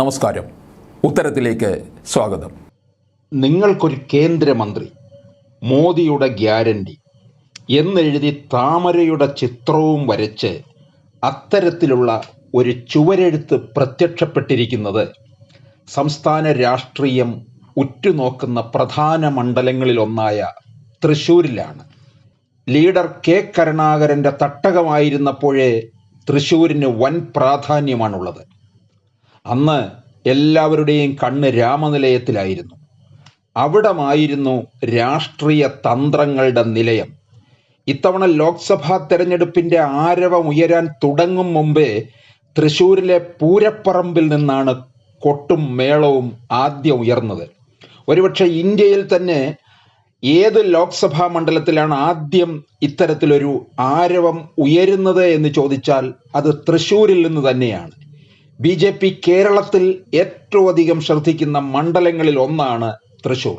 നമസ്കാരം. ഉത്തരത്തിലേക്ക് സ്വാഗതം. നിങ്ങൾക്കൊരു കേന്ദ്രമന്ത്രി മോദിയുടെ ഗ്യാരണ്ടി എന്നെഴുതി താമരയുടെ ചിത്രവും വരച്ച് അത്തരത്തിലുള്ള ഒരു ചുവരെഴുത്ത് പ്രത്യക്ഷപ്പെട്ടിരിക്കുന്നത് സംസ്ഥാന രാഷ്ട്രീയം ഉറ്റുനോക്കുന്ന പ്രധാന മണ്ഡലങ്ങളിലൊന്നായ തൃശ്ശൂരിലാണ് ലീഡർ കെ കരുണാകരന്റെ തട്ടകമായിരുന്നപ്പോഴേ തൃശ്ശൂരിന് വൻ പ്രാധാന്യമാണുള്ളത്. അന്ന് എല്ലാവരുടെയും കണ്ണ് രാമനിലയത്തിലായിരുന്നു. അവിടമായിരുന്നു രാഷ്ട്രീയ തന്ത്രങ്ങളുടെ നിലയം. ഇത്തവണ ലോക്സഭാ തെരഞ്ഞെടുപ്പിന്റെ ആരവം ഉയരാൻ തുടങ്ങും മുമ്പേ തൃശൂരിലെ പൂരപ്പറമ്പിൽ നിന്നാണ് കൊട്ടും മേളവും ആദ്യം ഉയർന്നത്. ഒരുപക്ഷെ ഇന്ത്യയിൽ തന്നെ ഏത് ലോക്സഭാ മണ്ഡലത്തിലാണ് ആദ്യം ഇത്തരത്തിലൊരു ആരവം ഉയരുന്നത് എന്ന് ചോദിച്ചാൽ അത് തൃശ്ശൂരിൽ നിന്ന് തന്നെയാണ്. ബി ജെ പി കേരളത്തിൽ ഏറ്റവും അധികം ശ്രദ്ധിക്കുന്ന മണ്ഡലങ്ങളിൽ ഒന്നാണ് തൃശൂർ.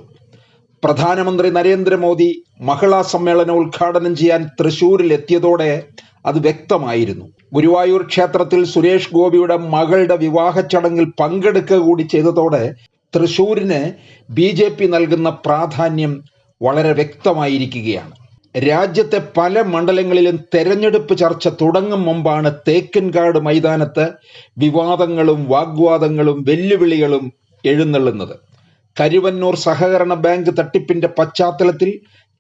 പ്രധാനമന്ത്രി നരേന്ദ്രമോദി മഹിളാ സമ്മേളനം ഉദ്ഘാടനം ചെയ്യാൻ തൃശൂരിൽ എത്തിയതോടെ അത് വ്യക്തമായിരുന്നു. ഗുരുവായൂർ ക്ഷേത്രത്തിൽ സുരേഷ് ഗോപിയുടെ മകളുടെ വിവാഹ ചടങ്ങിൽ പങ്കെടുക്കുക കൂടി ചെയ്തതോടെ തൃശൂരിന് ബി നൽകുന്ന പ്രാധാന്യം വളരെ വ്യക്തമായിരിക്കുകയാണ്. രാജ്യത്തെ പല മണ്ഡലങ്ങളിലും തെരഞ്ഞെടുപ്പ് ചർച്ച തുടങ്ങും മുമ്പാണ് തേക്കിൻകാട് മൈതാനത്ത് വിവാദങ്ങളും വാഗ്വാദങ്ങളും വെല്ലുവിളികളും എഴുന്നള്ളുന്നത്. കരുവന്നൂർ സഹകരണ ബാങ്ക് തട്ടിപ്പിന്റെ പശ്ചാത്തലത്തിൽ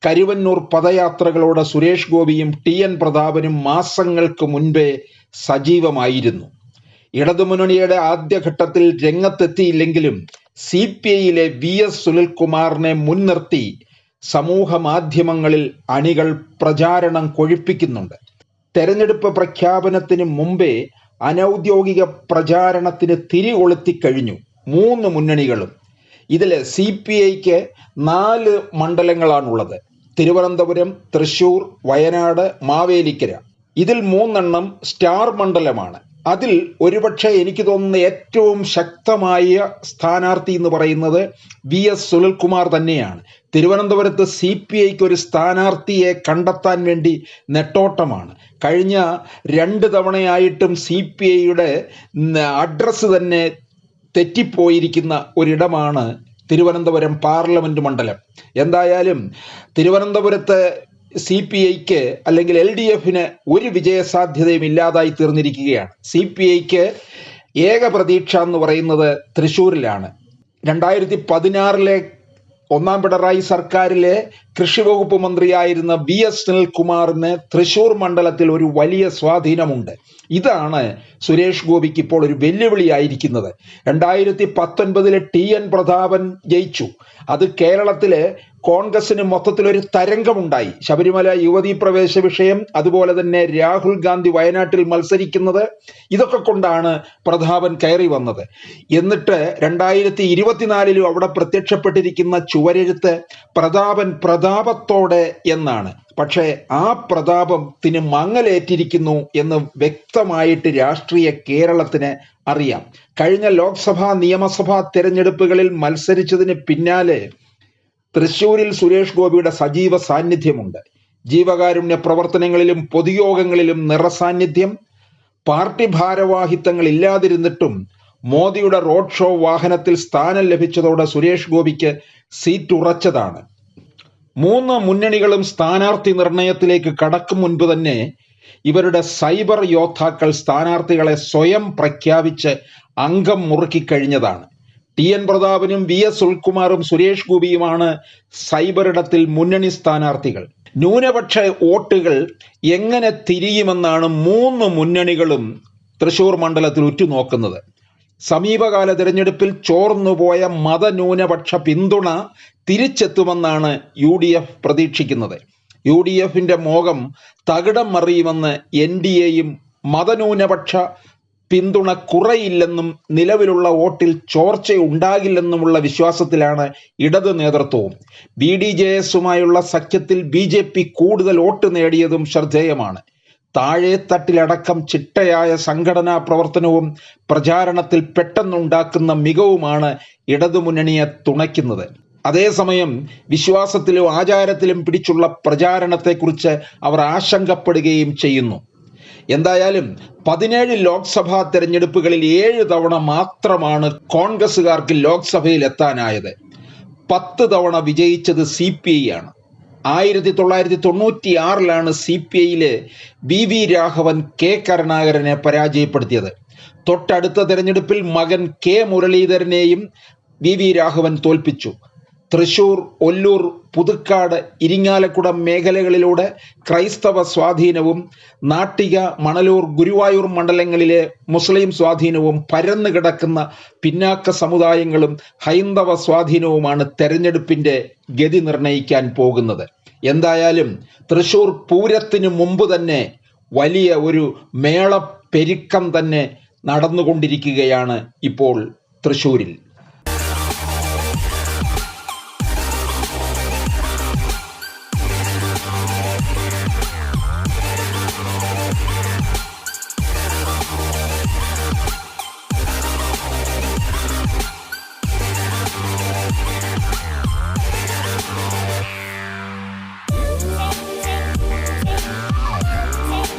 കരുവന്നൂർ പദയാത്രകളോട് സുരേഷ് ഗോപിയും ടി എൻ പ്രതാപനും മാസങ്ങൾക്ക് മുൻപേ സജീവമായിരുന്നു. ഇടതുമുന്നണിയുടെ ആദ്യഘട്ടത്തിൽ രംഗത്തെത്തിയില്ലെങ്കിലും സി പി ഐയിലെ വി എസ് സുനിൽകുമാറിനെ മുൻനിർത്തി സമൂഹ മാധ്യമങ്ങളിൽ അണികൾ പ്രചാരണം കൊഴിപ്പിക്കുന്നുണ്ട്. തെരഞ്ഞെടുപ്പ് പ്രഖ്യാപനത്തിന് മുമ്പേ അനൗദ്യോഗിക പ്രചാരണത്തിന് തിരികൊളുത്തിക്കഴിഞ്ഞു മൂന്ന് മുന്നണികളും. ഇതിൽ സി പി ഐക്ക് നാല് മണ്ഡലങ്ങളാണുള്ളത്. തിരുവനന്തപുരം തൃശൂർ വയനാട് മാവേലിക്കര. ഇതിൽ മൂന്നെണ്ണം സ്റ്റാർ മണ്ഡലമാണ്. അതിൽ ഒരുപക്ഷെ എനിക്ക് തോന്നുന്ന ഏറ്റവും ശക്തമായ സ്ഥാനാർത്ഥി എന്ന് പറയുന്നത് വി എസ് സുനിൽകുമാർ തന്നെയാണ്. തിരുവനന്തപുരത്ത് സി പി ഐക്ക് ഒരു സ്ഥാനാർത്ഥിയെ കണ്ടെത്താൻ വേണ്ടി നെട്ടോട്ടമാണ്. കഴിഞ്ഞ രണ്ട് തവണയായിട്ടും സി പി ഐയുടെ അഡ്രസ്സ് തന്നെ തെറ്റിപ്പോയിരിക്കുന്ന ഒരിടമാണ് തിരുവനന്തപുരം പാർലമെന്റ് മണ്ഡലം. എന്തായാലും തിരുവനന്തപുരത്ത് സി പി ഐക്ക് അല്ലെങ്കിൽ എൽ ഡി എഫിന് ഒരു വിജയസാധ്യതയും ഇല്ലാതായി തീർന്നിരിക്കുകയാണ്. സി പി ഐക്ക് ഏക പ്രതീക്ഷ എന്ന് പറയുന്നത് തൃശ്ശൂരിലാണ്. രണ്ടായിരത്തി പതിനാറിലെ ഒന്നാം പിണറായി സർക്കാരിലെ കൃഷി വകുപ്പ് മന്ത്രിയായിരുന്ന ബി എസ് സുനിൽകുമാറിന് തൃശൂർ മണ്ഡലത്തിൽ ഒരു വലിയ സ്വാധീനമുണ്ട്. ഇതാണ് സുരേഷ് ഗോപിക്ക് ഇപ്പോൾ ഒരു വെല്ലുവിളിയായിരിക്കുന്നത്. രണ്ടായിരത്തി പത്തൊൻപതിലെ ടി എൻ പ്രതാപൻ ജയിച്ചു. അത് കേരളത്തിലെ കോൺഗ്രസിന് മൊത്തത്തിലൊരു തരംഗമുണ്ടായി. ശബരിമല യുവതീ പ്രവേശ വിഷയം അതുപോലെ തന്നെ രാഹുൽ ഗാന്ധി വയനാട്ടിൽ മത്സരിക്കുന്നത് ഇതൊക്കെ കൊണ്ടാണ് പ്രതാപൻ കയറി വന്നത്. എന്നിട്ട് രണ്ടായിരത്തി ഇരുപത്തിനാലിലും അവിടെ പ്രത്യക്ഷപ്പെട്ടിരിക്കുന്ന ചുവരെഴുത്ത് പ്രതാപൻ പ്രതാപത്തോടെ എന്നാണ്. പക്ഷേ ആ പ്രതാപത്തിന് മങ്ങലേറ്റിരിക്കുന്നു എന്ന് വ്യക്തമായിട്ട് രാഷ്ട്രീയ കേരളത്തിന് അറിയാം. കഴിഞ്ഞ ലോക്സഭാ നിയമസഭാ തിരഞ്ഞെടുപ്പുകളിൽ മത്സരിച്ചതിന് പിന്നാലെ തൃശൂരിൽ സുരേഷ് ഗോപിയുടെ സജീവ സാന്നിധ്യമുണ്ട്. ജീവകാരുണ്യ പ്രവർത്തനങ്ങളിലും പൊതുയോഗങ്ങളിലും നിറസാന്നിധ്യം പാർട്ടി ഭാരവാഹിത്വങ്ങൾ ഇല്ലാതിരുന്നിട്ടും മോദിയുടെ റോഡ് ഷോ വാഹനത്തിൽ സ്ഥാനം ലഭിച്ചതോടെ സുരേഷ് ഗോപിക്ക് സീറ്റ് ഉറച്ചതാണ് മൂന്ന് മുന്നണികളും സ്ഥാനാർത്ഥി നിർണയത്തിലേക്ക് കടക്കും മുൻപ് തന്നെ ഇവരുടെ സൈബർ യോദ്ധാക്കൾ സ്ഥാനാർത്ഥികളെ സ്വയം പ്രഖ്യാപിച്ച് അംഗം മുറുക്കിക്കഴിഞ്ഞതാണ്. ടി. എൻ. പ്രതാപനും വി. എസ്. സുൽകുമാറും സുരേഷ് ഗോപിയുമാണ് സൈബറിടത്തിൽ മുന്നണി സ്ഥാനാർത്ഥികൾ. ന്യൂനപക്ഷ വോട്ടുകൾ എങ്ങനെ തിരിയുമെന്നാണ് മൂന്ന് മുന്നണികളും തൃശൂർ മണ്ഡലത്തിൽ ഉറ്റുനോക്കുന്നത്. സമീപകാല തെരഞ്ഞെടുപ്പിൽ ചോർന്നുപോയ മതന്യൂനപക്ഷ പിന്തുണ തിരിച്ചെത്തുമെന്നാണ് യു ഡി എഫ് പ്രതീക്ഷിക്കുന്നത്. യു ഡി എഫിന്റെ മോഹം തകിടം മറിയുമെന്ന് എൻ ഡി എയും മതന്യൂനപക്ഷ പിന്തുണ കുറയില്ലെന്നും നിലവിലുള്ള വോട്ടിൽ ചോർച്ച ഉണ്ടാകില്ലെന്നുമുള്ള വിശ്വാസത്തിലാണ് ഇടത് നേതൃത്വവും. ബി ഡി ജെ എസുമായുള്ള സഖ്യത്തിൽ ബി ജെ പി കൂടുതൽ വോട്ട് നേടിയതും ശ്രദ്ധേയമാണ്. താഴെത്തട്ടിലടക്കം ചിട്ടയായ സംഘടനാ പ്രവർത്തനവും പ്രചാരണത്തിൽ പെട്ടെന്നുണ്ടാക്കുന്ന മികവുമാണ് ഇടതുമുന്നണിയെ തുണയ്ക്കുന്നത്. അതേസമയം വിശ്വാസത്തിലും ആചാരത്തിലും പിടിച്ചുള്ള പ്രചാരണത്തെക്കുറിച്ച് അവർ ആശങ്കപ്പെടുകയും ചെയ്യുന്നു. എന്തായാലും പതിനേഴ് ലോക്സഭാ തെരഞ്ഞെടുപ്പുകളിൽ ഏഴ് തവണ മാത്രമാണ് കോൺഗ്രസുകാർക്ക് ലോക്സഭയിൽ എത്താനായത്. പത്ത് തവണ വിജയിച്ചത് സി പി ഐ ആണ്. ആയിരത്തി തൊള്ളായിരത്തി തൊണ്ണൂറ്റി ആറിലാണ് സി പി ഐയിലെ ബി വി രാഘവൻ കെ കരുണാകരനെ പരാജയപ്പെടുത്തിയത്. തൊട്ടടുത്ത തെരഞ്ഞെടുപ്പിൽ മകൻ കെ മുരളീധരനെയും ബി വി രാഘവൻ തോൽപ്പിച്ചു. തൃശൂർ ഒല്ലൂർ പുതുക്കാട് ഇരിങ്ങാലക്കുട മേഖലകളിലൂടെ ക്രൈസ്തവ സ്വാധീനവും നാട്ടിക മണലൂർ ഗുരുവായൂർ മണ്ഡലങ്ങളിലെ മുസ്ലിം സ്വാധീനവും പരന്നു കിടക്കുന്ന പിന്നാക്ക സമുദായങ്ങളും ഹൈന്ദവ സ്വാധീനവുമാണ് തെരഞ്ഞെടുപ്പിന്റെ ഗതി നിർണയിക്കാൻ പോകുന്നത്. എന്തായാലും തൃശൂർ പൂരത്തിന് മുമ്പ് തന്നെ വലിയ ഒരു മേള പെരുക്കം തന്നെ നടന്നുകൊണ്ടിരിക്കുകയാണ് ഇപ്പോൾ തൃശൂരിൽ.